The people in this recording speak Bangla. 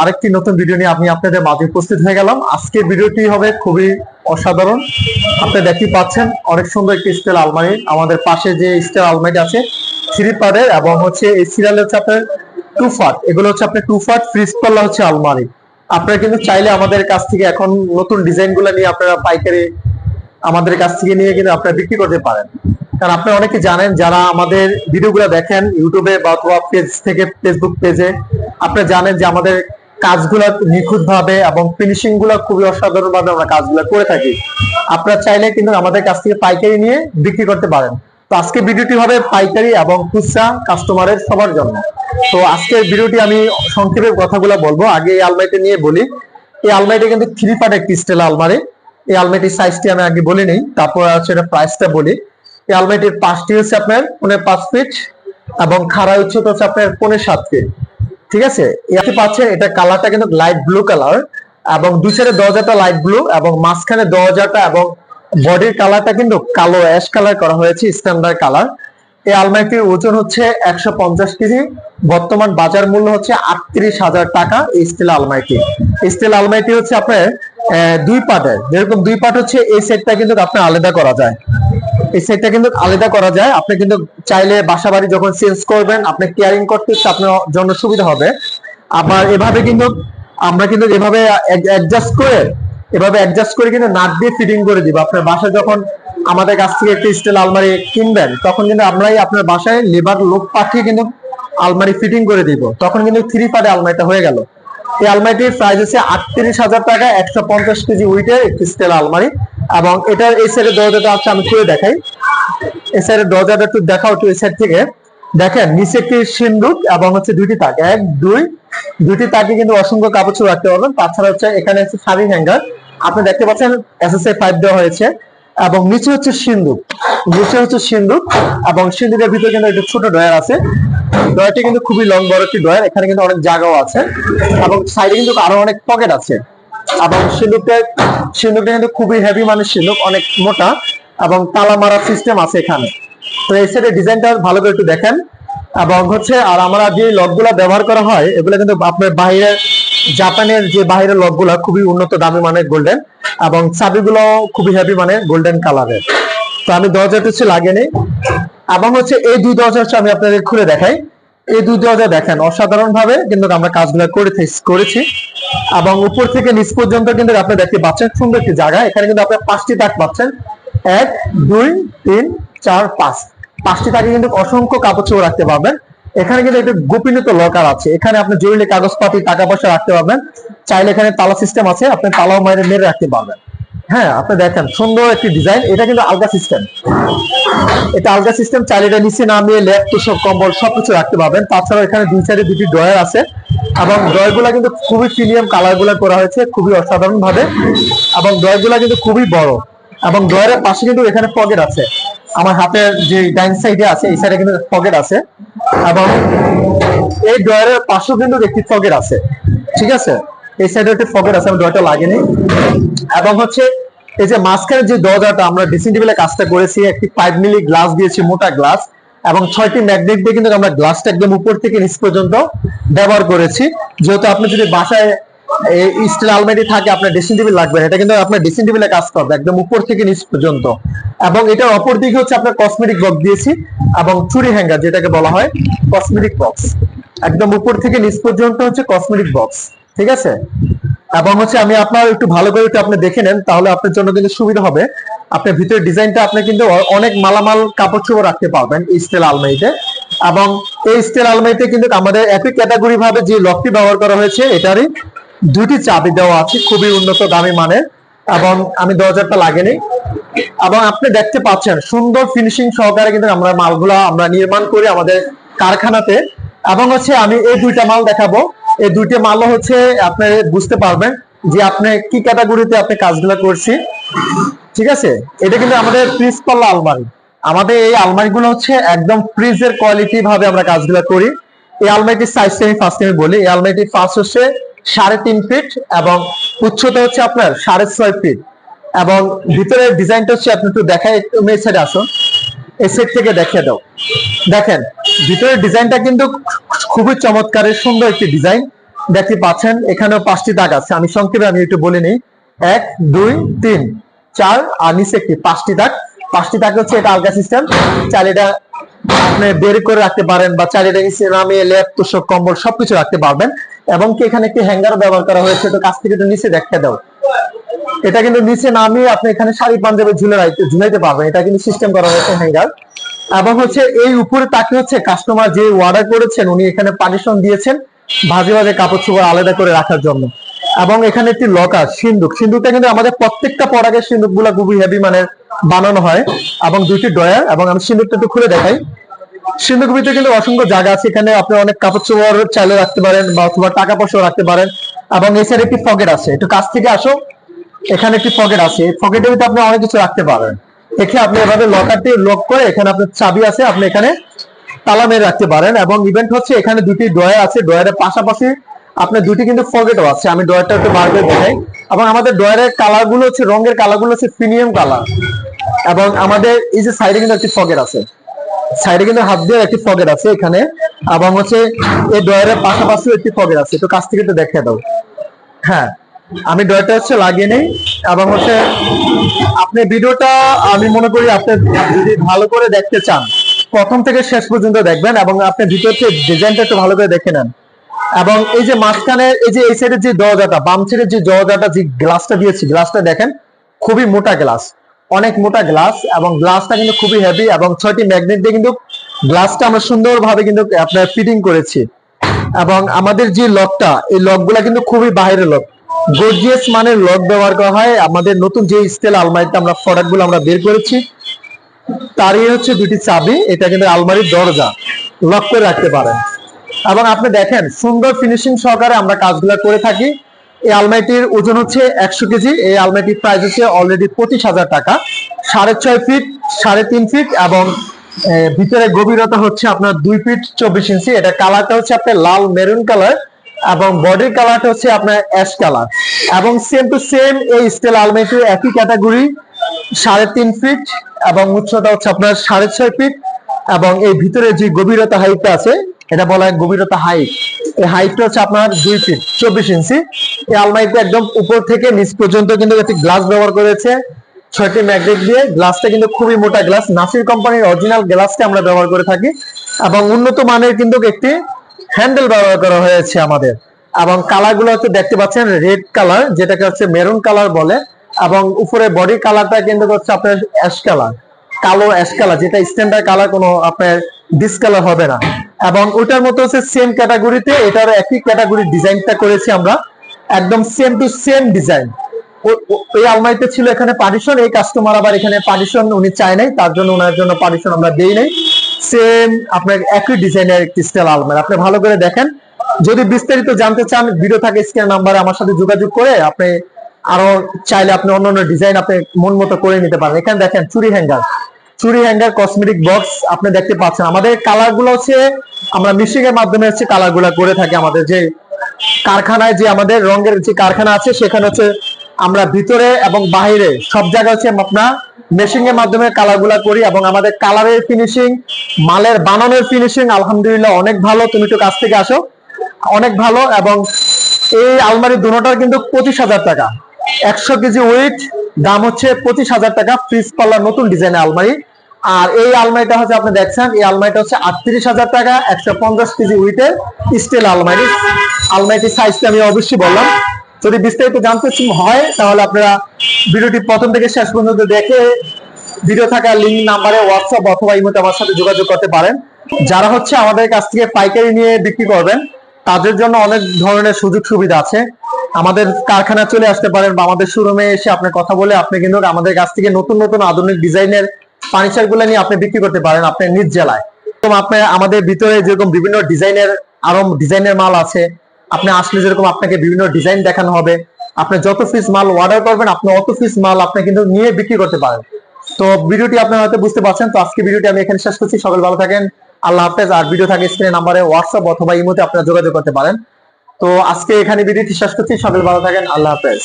আরেকটি নতুন ভিডিও নিয়ে আমি আপনাদের মাঝে উপস্থিত হয়ে গেলাম। আজকের ভিডিওটি হবে খুবই অসাধারণ। আপনি দেখতে পাচ্ছেন, অনেক সুন্দর একটি স্টিল আলমারি। আমাদের পাশে যে স্টিল আলমারি আছে থ্রি পার্টের এবং হচ্ছে এই সিরিয়াল হচ্ছে আপনার টু ফাট এগুলো হচ্ছে আপনার টু ফাট ফ্রিজ পাল্লা হচ্ছে আলমারি। আপনারা কিন্তু চাইলে আমাদের কাছ থেকে এখন নতুন ডিজাইনগুলো নিয়ে আপনারা পাইকারি আমাদের কাছ থেকে নিয়ে কিন্তু আপনারা বিক্রি করতে পারেন। কারণ আপনারা অনেকে জানেন, যারা আমাদের ভিডিওগুলো দেখেন ইউটিউবে বা অথবা পেজ থেকে ফেসবুক পেজে আপনারা জানেন যে আমাদের কাজগুলো নিখুঁত ভাবে এবং ফিনিশিংগুলো খুবই অসাধারণ ভাবে আমরা কাজগুলো করে থাকি। আপনারা চাইলে কিন্তু আমাদের কাছ থেকে পাইকারি নিয়ে বিক্রি করতে পারেন। তো আজকে ভিডিওটি হবে পাইকারি এবং খুচরা কাস্টমারের সবার জন্য। তো আজকের ভিডিওটি আমি সংক্ষেপে কথাগুলো বলব। আগে এই আলমারিটা নিয়ে বলি। এই আলমারিটা কিন্তু থ্রি পার্ট একটি স্টিল আলমারি। এই আলমারিটির সাইজটি আমি আগে বলি নেই, তারপর হচ্ছে এটা প্রাইসটা বলি। এই আলমারিটির পাঁচটি হচ্ছে আপনার পনেরো পাঁচ ফিট এবং খাড়া উচ্চতা হচ্ছে আপনার পনেরো সাত ফিট ঠিক আছে? এতে পাচ্ছেন এটা কালারটা কিন্তু লাইট ব্লু কালার এবং দুই সাইডে দরজাটা লাইট ব্লু এবং মাঝখানে দরজাটা এবং বডির কালারটা কিন্তু কালো অ্যাশ কালার করা হয়েছে স্ট্যান্ডার্ড কালার এই আলমারিটির ওজন হচ্ছে একশো পঞ্চাশ কেজি, বর্তমান বাজার মূল্য হচ্ছে আটত্রিশ হাজার টাকা এই স্টিল আলমারিটি। স্টিল আলমারিটি হচ্ছে আপনার দুই পার্টের যেরকম দুই পার্ট হচ্ছে, এই সেটটা কিন্তু আপনার আলাদা করা যায়। এই সেটটা কিন্তু আলাদা করা যায়। আপনি কিন্তু চাইলে বাসা বাড়ি যখন চেঞ্জ করবেন, আপনি কেয়ারিং করতে আপনার জন্য সুবিধা হবে। আবার এভাবে কিন্তু আমরা কিন্তু এভাবে অ্যাডজাস্ট করে, এভাবে অ্যাডজাস্ট করে কিন্তু নাট দিয়ে ফিটিং করে দিব। আপনার বাসায় যখন আমাদের কাছ থেকে একটি স্টিল আলমারি কিনবেন, তখন কিন্তু আমরাই আপনার বাসায় লেবার লোক পাঠিয়ে কিন্তু আলমারি ফিটিং করে দিব। তখন কিন্তু থ্রি পার্টে আলমারিটা হয়ে গেল। এই আলমারিটির প্রাইস হচ্ছে আটত্রিশ হাজার টাকা, একশো পঞ্চাশ কেজি উইটের একটি স্টিল আলমারি। এবং এটার এই সাইডের দরজাটা আছে আমি খুলে দেখাই। এই সাইডের দরজাটা একটু দেখাও একটু এই সাইড থেকে। দেখেন, নিচে একটি সিন্দুক এবং হচ্ছে দুইটি তাক। এক, দুই, দুইটি তাকে কিন্তু অসংখ্য কাপড় রাখতে পারবেন। তাছাড়া হচ্ছে এখানে হচ্ছে শাড়ি হ্যাঙ্গার আপনি দেখতে পাচ্ছেন এসএসআই ফাইভ দেওয়া হয়েছে। এবং নিচে হচ্ছে সিন্ধুক নিচে হচ্ছে সিন্ধুক এবং সিন্ধুকের ভিতরে কিন্তু একটা ছোট ডয়ার আছে। ডয়ারটি কিন্তু খুবই লং বড় একটি ডয়ার এখানে কিন্তু অনেক জায়গাও আছে এবং সাইডে কিন্তু আরও অনেক পকেট আছে। এবং সিন্ধুকটা সিন্ধুকটা কিন্তু খুবই হেভি মানে সিন্ধুক অনেক মোটা এবং তালা মারার সিস্টেম আছে এখানে। তো এই সাইডের ডিজাইনটা ভালো করে একটু দেখেন। এবং হচ্ছে, আর আমরা যে লকগুলা ব্যবহার করা হয়, এগুলো কিন্তু আপনার বাইরের জাপানের যে বাইরের লকগুলা খুবই উন্নত দামি মানের গোল্ডেন এবং চাবিগুলো খুবই হেভি মানের গোল্ডেন কালারের তো আমি দরজাটা হচ্ছে লাগিয়ে নিই। এবং হচ্ছে, এই দুই দরজা হচ্ছে আমি আপনাদের খুলে দেখাই। এই দুই দরজা দেখেন অসাধারণ ভাবে কিন্তু আমরা কাজগুলো করে করেছি। এবং উপর থেকে নিচ পর্যন্ত কিন্তু আপনি দেখতে পাচ্ছেন, সুন্দর একটি জায়গা। এখানে কিন্তু আপনার পাঁচটি তাক পাচ্ছেন। এক, দুই, তিন, চার, পাঁচ। পাঁচটি তাকে কিন্তু অসংখ্য কাপড় চোপড় রাখতে পারবেন। এখানে কিন্তু একটা গোপনীয়তা লকার আছে। এখানে আপনি জরুরি কাগজপাতি, টাকা পয়সা রাখতে পারবেন। চাইলে এখানে তালা সিস্টেম আছে, আপনি তালাও মাইরে মেরে রাখতে পারবেন। হ্যাঁ আপনি দেখেন, সুন্দর একটি ডিজাইন এটা কিন্তু আলগা সিস্টেম এটা আলগা সিস্টেম চাইলে এটা নিচে নামিয়ে ল্যাপ সব কম্বল সবকিছু রাখতে পারবেন। তাছাড়া এখানে দুই সাইডে দুটি ড্রয়ার আছে। এবং ড্রয়ারগুলা কিন্তু খুবই প্রিমিয়াম কালারগুলা করা হয়েছে, খুবই অসাধারণ ভাবে এবং ড্রয়ারগুলা কিন্তু খুবই বড়। এবং ড্রয়ারের পাশে কিন্তু এখানে পকেট আছে। আমার হাতের যে ডাইন সাইডে আছে, এই সাইডে কিন্তু আছে। এবং এই ড্রয়ারের পাশেও কিন্তু একটি পকেট আছে। ঠিক আছে? এই সাইডে একটি পকেট আছে, আমি ড্রয়ারটা লাগেনি এবং হচ্ছে এই যে মাঝখানে যে দরজাটা, আমরা ড্রেসিং টেবিলে কাজটা করেছি, একটি ফাইভ মিলি গ্লাস দিয়েছি, মোটা গ্লাস এবং ছয়টি ম্যাগনেট দিয়ে কিন্তু আমরা গ্লাসটা একদম উপর থেকে নিচ পর্যন্ত ব্যবহার করেছি। যেহেতু আপনি যদি বাসায় স্টিল আলমারি থাকে, আপনার ড্রেসিং টেবিল লাগবে। এটা কিন্তু আপনার ড্রেসিং টেবিলে কাজ করবে, একদম উপর থেকে নিচ পর্যন্ত। এবং এটার অপর দিকে হচ্ছে আপনার কসমেটিক বক্স দিয়েছি, এবং চুরি হ্যাঙ্গার যেটাকে বলা হয় কসমেটিক বক্স একদম উপর থেকে নিচ পর্যন্ত হচ্ছে কসমেটিক বক্স ঠিক আছে? এবং হচ্ছে আমি আপনার একটু ভালো করে একটু আপনি দেখে নেন, তাহলে আপনার জন্য কিন্তু সুবিধা হবে। আপনার ভিতরে ডিজাইনটা আপনি কিন্তু অনেক মালামাল, কাপড় চোপড় রাখতে পারবেন এই স্টিল আলমারিতে এবং এই স্টিল আলমারিতে কিন্তু আমাদের একই ক্যাটাগরি ভাবে যে লকটি ব্যবহার করা হয়েছে, এটারই দুটি চাবি দেওয়া আছে, খুবই উন্নত, দামি মানের, এবং আমি দরজাটা লাগেনি। এবং আপনি দেখতে পাচ্ছেন, সুন্দর ফিনিশিং সহকারে কিন্তু আমরা মালগুলা আমরা নির্মাণ করি আমাদের কারখানাতে। এবং হচ্ছে আমি এই দুইটা মাল দেখাবো। এই দুইটা মালও হচ্ছে আপনি বুঝতে পারবেন যে আপনি কি ক্যাটাগরিতে আপনি কাজগুলো করছি। ঠিক আছে? এটা কিন্তু আমাদের ফ্রিজ পাল্লা আলমারি। আমাদের এই আলমারিগুলো হচ্ছে একদম ফ্রিজের কোয়ালিটি ভাবে আমরা কাজগুলো করি। এই আলমারিটির সাইজটা আমি ফার্স্ট আমি বলি। এই আলমারিটির ফার্স্ট হচ্ছে সাড়ে তিন ফিট এবং উচ্চতা হচ্ছে আপনার সাড়ে ছয় ফিট এবং ভিতরের ডিজাইনটা হচ্ছে, আপনি একটু দেখাই, একটু এই সাইডে আসুন। এই সাইড থেকে দেখিয়ে দাও। দেখেন, ভিতরের ডিজাইনটা কিন্তু খুবই চমৎকারের সুন্দর একটি ডিজাইন। দেখতে পাচ্ছেন, এখানেও পাঁচটি দাগ আছে। আমি সংক্ষেপে আমি একটু বলে নিই। এক, দুই, তিন, চার, আর নিচে একটি পাঁচটি দাগ। পাঁচটি দাগ হচ্ছে এটা আলগা সিস্টেম চালিটা আপনি বের করে রাখতে পারেন বা চালিটা নিচে নামিয়ে লেপ, তোষক, কম্বল সবকিছু রাখতে পারবেন। এবং কি এখানে একটি হ্যাঙ্গার ব্যবহার করা হয়েছে? তো কাছ থেকে নিচে দেখতে দাও। এটা কিন্তু নিচে নামিয়ে আপনি এখানে শাড়ি, পাঞ্জাবে ঝুলে ঝুলাইতে পারবেন। এটা কিন্তু সিস্টেম করা হয়েছে হ্যাঙ্গার এবং হচ্ছে এই উপরে তাকে হচ্ছে কাস্টমার যে অর্ডার করেছেন, উনি এখানে পার্টিশন দিয়েছেন ভাজে ভাজে কাপড় চোপড় আলাদা করে রাখার জন্য। এবং এখানে একটি লকার সিন্দুক। সিন্দুকটা কিন্তু আমাদের প্রত্যেকটা প্রোডাক্টের সিন্দুকগুলা খুবই হেভি মানের বানানো হয়। এবং দুইটি ডয়ার এবং আমি সিন্দুকটা একটু খুলে দেখাই। সিন্ধুক ভিতরে কিন্তু অসংখ্য জায়গা আছে। এখানে আপনি অনেক কাপড় চোপড় চাইলে রাখতে পারেন বা অথবা টাকা পয়সা রাখতে পারেন এবং এছাড়া একটি পকেট আছে। একটু কাছ থেকে আসো, এখানে একটি পকেট আছে। পকেটের ভিতরে আপনি অনেক কিছু রাখতে পারেন। এখানে আপনি এভাবে লকারটি লক করে এখানে আপনার চাবি আছে, আপনি এখানে তালা মেরে রাখতে পারেন এবং ইভেন্ট হচ্ছে এখানে দুটি ডয়ার আছে। ডয়ারের পাশাপাশি আপনার দুটি কিন্তু পকেটও আছে। আমি ডয়ারটা একটু বার করে দেখাই। এবং আমাদের ডয়ারের কালারগুলো হচ্ছে, রঙের কালারগুলো হচ্ছে প্রিমিয়াম কালার এবং আমাদের এই যে সাইডে কিন্তু একটি পকেট আছে। সাইডে কিন্তু হাত দিয়ে একটি পকেট আছে এখানে। এবং হচ্ছে এই ডয়ারের পাশাপাশি একটি পকেট আছে। একটু কাছ থেকে একটু দেখে দাও। হ্যাঁ আমি ডয়ারটা হচ্ছে লাগিয়ে নেই। এবং হচ্ছে আপনি ভিডিওটা, আমি মনে করি আপনি যদি ভালো করে দেখতে চান, প্রথম থেকে শেষ পর্যন্ত দেখবেন এবং আপনি ভিতর থেকে ডিজাইনটা একটু ভালো করে দেখে নেন। এবং এই যে মাঝখানে, এই যে এই সাইডের যে দরজাটা, বাম সাইডের যে দরজাটা, যে গ্লাসটা দিয়েছি গ্লাসটা দেখেন, খুবই মোটা গ্লাস অনেক মোটা গ্লাস এবং গ্লাসটা কিন্তু খুবই হেভি এবং ছয়টি ম্যাগনেট দিয়ে কিন্তু গ্লাসটা আমরা সুন্দরভাবে কিন্তু আপনার ফিটিং করেছি। এবং আমাদের যে লকটা, এই লকগুলা কিন্তু খুবই বাইরের লক। গর্জিয়াস মানের লক ব্যবহার করা হয়। আমাদের নতুন যে স্টেল আলমারিতে আমরা প্রোডাক্টগুলো আমরা বের করেছি, তারই হচ্ছে দুটি চাবি। এটা কিন্তু আলমারির দরজা। লক করে রাখতে পারেন। এবং আপনি দেখেন, সুন্দর ফিনিশিং সহকারে আমরা কাজগুলো করে থাকি। এই আলমারিটির ওজন হচ্ছে একশো কেজি। এই আলমারিটির প্রাইস হচ্ছে অলরেডি পঁচিশ হাজার টাকা। সাড়ে ছয় ফিট সাড়ে তিন ফিট এবং ভিতরে গভীরতা হচ্ছে আপনার দুই ফিট চব্বিশ ইঞ্চি এটা কালারটা হচ্ছে আপনার লাল মেরুন কালার এবং বডির কালারটা হচ্ছে আপনার অ্যাশ কালার এবং সেম টু সেম এই স্টিল আলমারিটির একই ক্যাটাগরি সাড়ে তিন ফিট এবং উচ্চতা হচ্ছে আপনার সাড়ে ছয় ফিট এবং এই ভিতরে যে গভীরতা হাইটটা আছে এটা বলা হয় গভীরতা হাইট এই হাইটটা হচ্ছে আপনার দুই ফিট চব্বিশ ইঞ্চি। এই আলমারিটা একদম উপর থেকে নিচ পর্যন্ত কিন্তু একটি গ্লাস ব্যবহার করেছে। ছয়টি ম্যাগনেট দিয়ে। গ্লাসটা কিন্তু খুবই মোটা গ্লাস নাসির কোম্পানির অরিজিনাল গ্লাসটা আমরা ব্যবহার করে থাকি। এবং উন্নত মানের কিন্তু একটি হ্যান্ডেল ব্যবহার করা হয়েছে আমাদের। এবং কালারগুলো হচ্ছে দেখতে পাচ্ছেন রেড কালার যেটাকে হচ্ছে মেরুন কালার বলে। এবং উপরে বডি কালারটা কিন্তু হচ্ছে আপনার অ্যাশ কালার কালো অ্যাশ কালার যেটা স্ট্যান্ডার্ড কালার কোনো আপনার ডিসকালার হবে না। এবং ওটার মতো হচ্ছে সেম ক্যাটাগরিতে এটার একই ক্যাটাগরির ডিজাইনটা করেছি আমরা। একদম সেম টু সেম ডিজাইন ওই আলমারিতে ছিল এখানে পার্টিশন এই কাস্টমার আবার এখানে পার্টিশন উনি চায় নাই, তার জন্য ওনার জন্য পার্টিশন আমরা দেই নাই। সেম আপনার একই ডিজাইনের একটি স্টাইল আলমারি। আপনি ভালো করে দেখেন। যদি বিস্তারিত জানতে চান ভিডিও থাকে স্ক্রিন নাম্বারে আমার সাথে যোগাযোগ করে আপনি আরও চাইলে আপনি অন্য অন্য ডিজাইন আপনি মন মতো করে নিতে পারেন। এখানে দেখেন, চুরি হ্যাঙ্গার। চুরি, হ্যাঙ্গার কসমেটিক বক্স আপনি দেখতে পাচ্ছেন। আমাদের কালারগুলো হচ্ছে, আমরা মিশিং এর মাধ্যমে হচ্ছে কালারগুলা করে থাকি আমাদের যে কারখানায় যে আমাদের রঙের যে কারখানা আছে, সেখানে হচ্ছে আমরা ভিতরে এবং বাহিরে সব জায়গায় হচ্ছে আপনার মেশিং এর মাধ্যমে কালারগুলা করি এবং আমাদের কালারের ফিনিশিং মালের বানানোর ফিনিশিং আলহামদুলিল্লাহ অনেক ভালো। তুমি একটু কাছ থেকে আসো। অনেক ভালো এবং এই আলমারি দুটোটার কিন্তু পঁচিশ হাজার টাকা। একশো কেজি ওয়েট দাম হচ্ছে পঁচিশ হাজার টাকা। ফ্রিজ পাল্লার নতুন ডিজাইনের আলমারি। আর এই আলমারিটা হচ্ছে আপনি দেখছেন, এই আলমারিটা হচ্ছে আটত্রিশ হাজার টাকা, একশো পঞ্চাশ কেজি উইটের স্টিল আলমারি। আলমারিটির সাইজটা আমি অবশ্যই বললাম। যদি বিস্তারিত জানতে হয়, তাহলে আপনারা ভিডিওটি প্রথম থেকে শেষ পর্যন্ত দেখে ভিডিও থাকা লিঙ্ক নাম্বারে হোয়াটসঅ্যাপ অথবা ইমোতে আমার সাথে যোগাযোগ করতে পারেন। যারা হচ্ছে আমাদের কাছ থেকে পাইকারি নিয়ে বিক্রি করবেন, তাদের জন্য অনেক ধরনের সুযোগ সুবিধা আছে। আমাদের কারখানা চলে আসতে পারেন বা আমাদের শোরুমে এসে আপনি কথা বলে আপনি কিন্তু আমাদের কাছ থেকে নতুন নতুন আধুনিক ডিজাইনের ফার্নিচারগুলো নিয়ে আপনি বিক্রি করতে পারেন আপনার নিজ জেলায়। এবং আপনি আমাদের ভিতরে যেরকম বিভিন্ন ডিজাইনের আরও ডিজাইনের মাল আছে, আপনি আসলে যেরকম আপনাকে বিভিন্ন ডিজাইন দেখানো হবে, আপনি যত পিস মাল অর্ডার করবেন, আপনি অত পিস মাল আপনি কিন্তু নিয়ে বিক্রি করতে পারেন। তো ভিডিওটি আপনারা হয়তো বুঝতে পারছেন, তো আজকে ভিডিওটি আমি এখানে শেষ করছি। সকাল ভালো থাকেন, আল্লাহ হাফেজ। আর ভিডিও থাকে স্ক্রিনে নাম্বারে হোয়াটসঅ্যাপ অথবা ইমোতে আপনারা যোগাযোগ করতে পারেন। তো আজকে এখানে ভিডিওটি শেষ করছি। সকাল ভালো থাকেন, আল্লাহ হাফেজ।